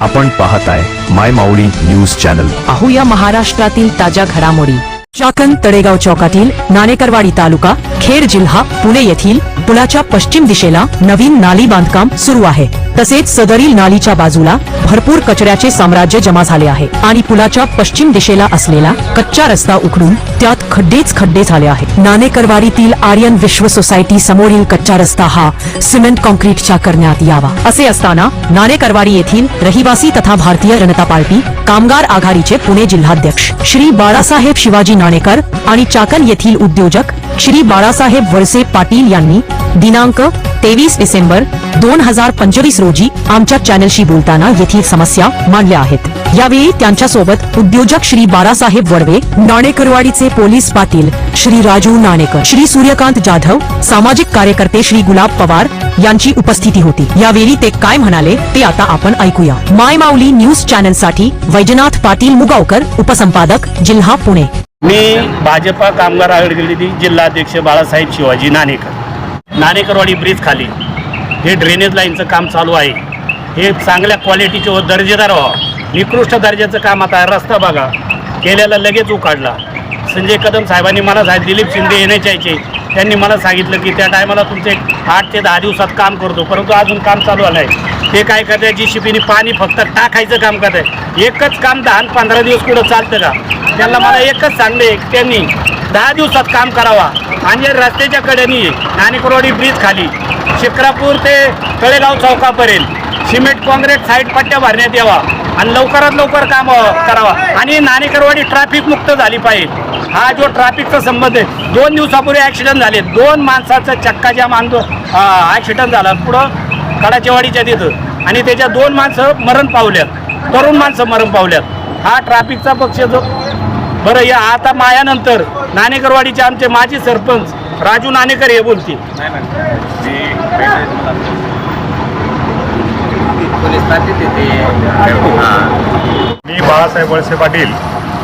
आपण पाहत आहे माय माऊली न्यूज चॅनल. पाहूया महाराष्ट्रातील ताज्या घडामोडी. चाकण तळेगाव चौकातील नाणेकरवाडी तालुका खेड जिल्हा पुणे येथील पुलाच्या पश्चिम दिशेला नवीन नाली बांधकाम सुरू आहे. तसेच सदरील नालीच्या बाजूला भरपूर कचऱ्याचे साम्राज्य जमा झाले आहे आणि पुलाच्या पश्चिम दिशेला असलेला कच्चा रस्ता उखडून त्यात खड्डेच खड्डे झाले आहेत. नाणेकरवाडीतील आर्यन विश्व सोसायटी समोरील कच्चा रस्ता हा सिमेंट कॉन्क्रीटच्या करण्यात यावा. असे असताना नाणेकरवाडी येथील रहिवासी तथा भारतीय जनता पार्टी कामगार आघाडीचे पुणे जिल्हाध्यक्ष श्री बाळासाहेब शिवाजी नाणेकर आणि चाकण येथील उद्योजक श्री बाळासाहेब वळसे पाटील यांनी दिनांक तेवीस डिसेंबर दोन हजार पंचवीस रोजी आमच्या चॅनलशी बोलताना येथील समस्या मांडल्या आहेत. यावेळी त्यांच्यासोबत उद्योजक श्री बाळासाहेब वडवे नाणेकरवाडीचे पोलीस पाटील श्री राजू नाणेकर श्री सूर्यकांत जाधव सामाजिक कार्यकर्ते श्री गुलाब पवार यांची उपस्थिती होती. यावेळी ते काय म्हणाले ते आता आपण ऐकूया. माय माऊली न्यूज चॅनलसाठी वैजनाथ पाटील मुगावकर उपसंपादक जिल्हा पुणे. मी भाजपा कामगार आघाडीतील जिल्हाध्यक्ष बाळासाहेब शिवाजी नाणेकर. नाणेकरवाडी ब्रिज खाली. हे ड्रेनेज लाईनचं काम चालू आहे. हे चांगल्या क्वालिटीचे व दर्जेदार व्हावं. निकृष्ट दर्जाचं काम आता रस्ता बघा. केल्याला लगेच उकाडला. संजय कदम साहेबांनी मला साहेब दिलीप शिंदे येण्याचे त्यांनी मला सांगितलं की त्या टायमाला तुमचे आठ ते दहा दिवसात काम करतो परंतु अजून काम चालू आलं आहे ते काय करते जी शिपीने पाणी फक्त टाकायचं काम करत आहे एकच काम दहा आणि पंधरा दिवस कुठं चालतं का? त्यांना मला एकच सांगले त्यांनी दहा दिवसात काम करावा. आणि रस्त्याच्या कडेनी नाणेकरवाडी ब्रिज खाली शिक्रापूर ते तळेगाव चौकापर्यंत सिमेंट काँग्रेस साईड पट्ट्या भरण्यात यावा आणि लवकरात लवकर काम करावा. आणि नाणेकरवाडी ट्रॅफिक मुक्त झाली पाहिजे. हा जो ट्रॅफिकचा संबंध आहे दोन दिवसापूर्वी ॲक्सिडंट झाले. दोन माणसाचा चक्का जाम आंदो ॲक्सिडंट झाला. पुढं कडाचेवाडीच्या तिथं. आणि त्याच्या दोन माणसं मरण पावल्यात. तरुण माणसं मरण पावल्यात. हा ट्रॅफिकचा पक्ष जो. बरं या आता मायानंतर नाणेकरवाडीचे आमचे माजी सरपंच राजू नाणेकर हे बोलतील. हां. मी बाळासाहेब वळसे पाटील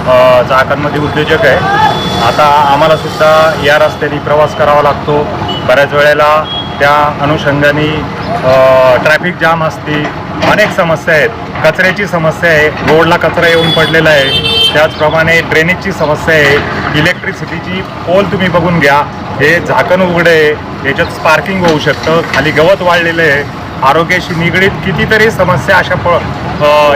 अ, चाकणमध्ये उद्योजक आहे. आता आम्हाला सुद्धा या रस्त्याने प्रवास करावा लागतो. बऱ्याच वेळेला त्या अनुषंगाने ट्रॅफिक जाम असते अनेक समस्या आहेत. कचऱ्याची समस्या आहे रोडला कचरा येऊन पडलेला आहे. त्याचप्रमाणे ड्रेनेजची समस्या आहे. इलेक्ट्रिसिटीची पोल तुम्ही बघून घ्या. हे झाकण उघडं आहे. याच्यात स्पार्किंग होऊ शकतं. खाली गवत वाढलेलं आहे. आरोग्याशी निगडीत कितीतरी समस्या अशा प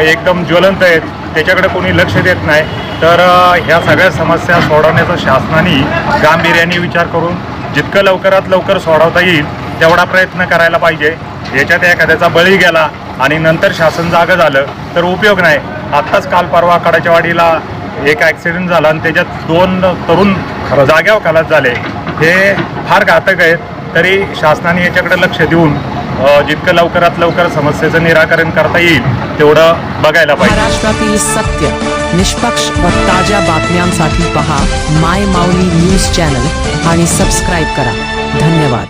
एकदम ज्वलंत आहेत. त्याच्याकडे कोणी लक्ष देत नाही. तर ह्या सगळ्या समस्या सोडवण्याचा शासनाने गांभीर्याने विचार करून जितकं लवकरात लवकर सोडवता येईल तेवढा प्रयत्न करायला पाहिजे. याच्यात एखाद्याचा बळी गेला आणि नंतर शासन जागं झालं तर उपयोग नाही. आत्ताच काल परवा कडाच्या वाडीला एक ॲक्सिडेंट झाला आणि त्याच्यात दोन तरुण जाग्यावर खलास झाले. हे फार घातक आहेत. तरी शासनाने याच्याकडे लक्ष देऊन जितकं लवकरात लवकर समस्येचं निराकरण करता येईल तेवढं बघायला पाहिजे. महाराष्ट्रातील सत्य निष्पक्ष व ताज्या बातम्यांसाठी पहा माय माऊली न्यूज चॅनल आणि सबस्क्राईब करा. धन्यवाद.